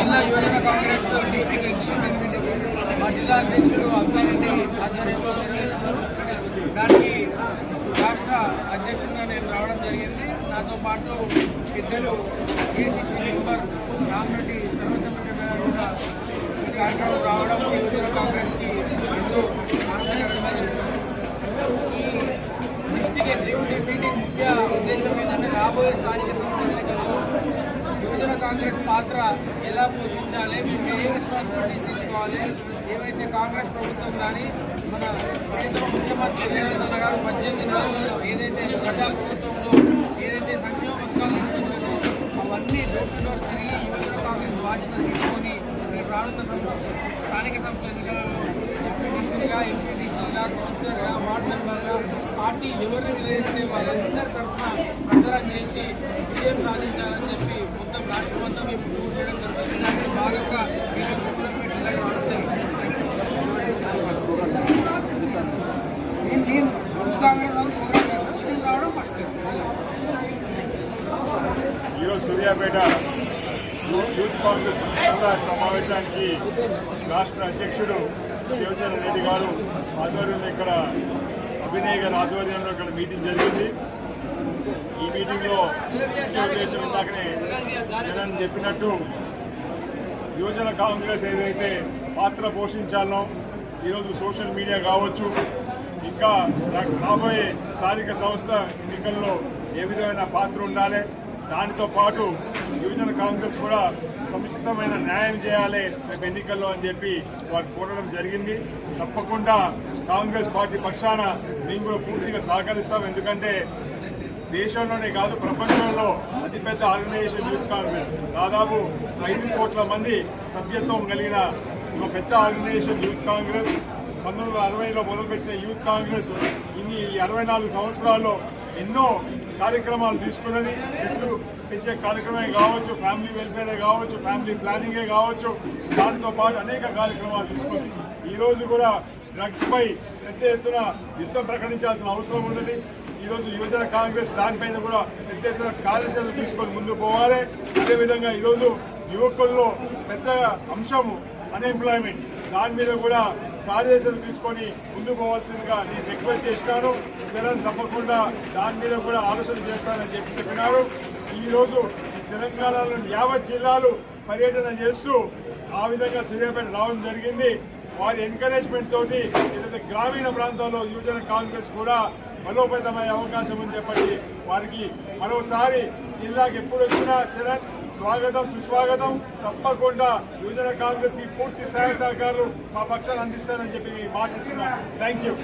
జిల్లా యువజన Congress district executive meeting మా జిల్లా అధ్యక్షుడు అబ్బారెడ్డి ఆధ్వర్యంలో నిర్వహిస్తున్నారు. దానికి రాష్ట్ర అధ్యక్షుడిగా నేను రావడం జరిగింది. నాతో పాటు ఇద్దరు ఏసీసీ మెంబర్ రామరెడ్డి సర్వచంద్ర గారు కూడా ఈ కార్యక్రమం రావడం యువజన కాంగ్రెస్కి ఎంతో ఆనందంగా ఈ డిస్టిక్ ఎగ్జిక్యూటివ్ మీటింగ్ ముఖ్య ఉద్దేశం ఏంటంటే రాబోయే స్థానిక సంస్థ కాంగ్రెస్ పాత్ర ఎలా పోషించాలి? మీకు ఏ రెస్పాన్సిబిలిటీస్ తీసుకోవాలి? ఏవైతే కాంగ్రెస్ ప్రభుత్వం కానీ మన కేంద్ర ముఖ్యమంత్రి రేవంత్ గారు పద్దెనిమిది నెలల్లో ఏదైతే ప్రజా ప్రభుత్వంలో ఏదైతే సంక్షేమ పథకాలు తీసుకొచ్చారో అవన్నీ డోర్ టు డోర్ తిరిగి యువత కాంగ్రెస్ బాధ్యత తీసుకొని రేపు రానున్న స్థానిక సంస్థల ఎన్నికలలో ఎంపీటీసీలుగా ఎంపీటీసీలుగా కౌన్సిలర్గా వార్డు మెంబర్గా పార్టీ ఎవరిని నిలదీస్తే వాళ్ళందరి తరఫున ప్రచారం చేసి విజయం సాధించాలని చెప్పి రాష్ట్రం అంతా మేము టూర్ చేయడం జరుగుతుంది. దాంట్లో భాగంగా నేను కాంగ్రెస్ వాళ్ళు ప్రోగ్రామ్ చేస్తాను నేను రావడం ఫస్ట్ ఈరోజు సూర్యాపేట యూత్ కాంగ్రెస్ సమావేశానికి రాష్ట్ర అధ్యక్షుడు శివచరణ్ రెడ్డి గారు ఆధ్వర్యంలో ఇక్కడ అభినయ్ గారి ఆధ్వర్యంలో ఇక్కడ మీటింగ్ జరిగింది. ఈ మీటింగ్లో ఉద్దేశం ఇందాకనే జగన్ చెప్పినట్టు యువజన కాంగ్రెస్ ఏదైతే పాత్ర పోషించాలో ఈరోజు సోషల్ మీడియా కావచ్చు ఇంకా రాబోయే స్థానిక సంస్థ ఎన్నికల్లో ఏ విధమైన పాత్ర ఉండాలి దానితో పాటు యువజన కాంగ్రెస్ కూడా సముచితమైన న్యాయం చేయాలి రేపు ఎన్నికల్లో అని చెప్పి వారు కోరడం జరిగింది. తప్పకుండా కాంగ్రెస్ పార్టీ పక్షాన మేము కూడా పూర్తిగా సహకరిస్తాం. ఎందుకంటే దేశంలోనే కాదు ప్రపంచంలో అతిపెద్ద ఆర్గనైజేషన్ యూత్ కాంగ్రెస్. దాదాపు ఐదు కోట్ల మంది సభ్యత్వం కలిగిన ఒక పెద్ద ఆర్గనైజేషన్ యూత్ కాంగ్రెస్. పంతొమ్మిది వందల అరవైలో మొదలుపెట్టిన యూత్ కాంగ్రెస్ ఇన్ని అరవై నాలుగు సంవత్సరాల్లో ఎన్నో కార్యక్రమాలు తీసుకున్నది. ఎట్లు పెంచే కార్యక్రమే కావచ్చు ఫ్యామిలీ వెల్ఫేరే కావచ్చు ఫ్యామిలీ ప్లానింగే కావచ్చు. దాంతో పాటు అనేక కార్యక్రమాలు తీసుకుంది. ఈరోజు కూడా డ్రగ్స్ పై పెద్ద ఎత్తున యుద్ధం ప్రకటించాల్సిన అవసరం ఉన్నది. ఈరోజు యువజన కాంగ్రెస్ దానిపైన కూడా పెద్ద ఎత్తున కార్యాచరణ తీసుకొని ముందుకు పోవాలి. అదేవిధంగా ఈరోజు యువకుల్లో పెద్ద అంశము అన్ఎంప్లాయ్మెంట్ దాని మీద కూడా కార్యాచరణ తీసుకొని ముందుకు పోవాల్సిందిగా నేను రిక్వెస్ట్ చేసినాను. జగన్ తప్పకుండా దాని మీద కూడా ఆలోచన చేస్తానని చెప్పి చెప్పినారు. ఈరోజు తెలంగాణలోని యావత్ జిల్లాలు పర్యటన చేస్తూ ఆ విధంగా సూర్యాపేట రావడం జరిగింది. వారి ఎంకరేజ్మెంట్ తోటి ఏదైతే గ్రామీణ ప్రాంతాల్లో యువజన కాంగ్రెస్ కూడా బలోపేతమయ్యే అవకాశం ఉంది చెప్పండి. వారికి మరోసారి జిల్లాకి ఎప్పుడు వచ్చినా చరణ్ స్వాగతం సుస్వాగతం. తప్పకుండా యువజన కాంగ్రెస్కి పూర్తి సహాయ సహకారాలు మా పక్షాన్ని అందిస్తారని చెప్పి మాటిస్తున్నాను థ్యాంక్ యూ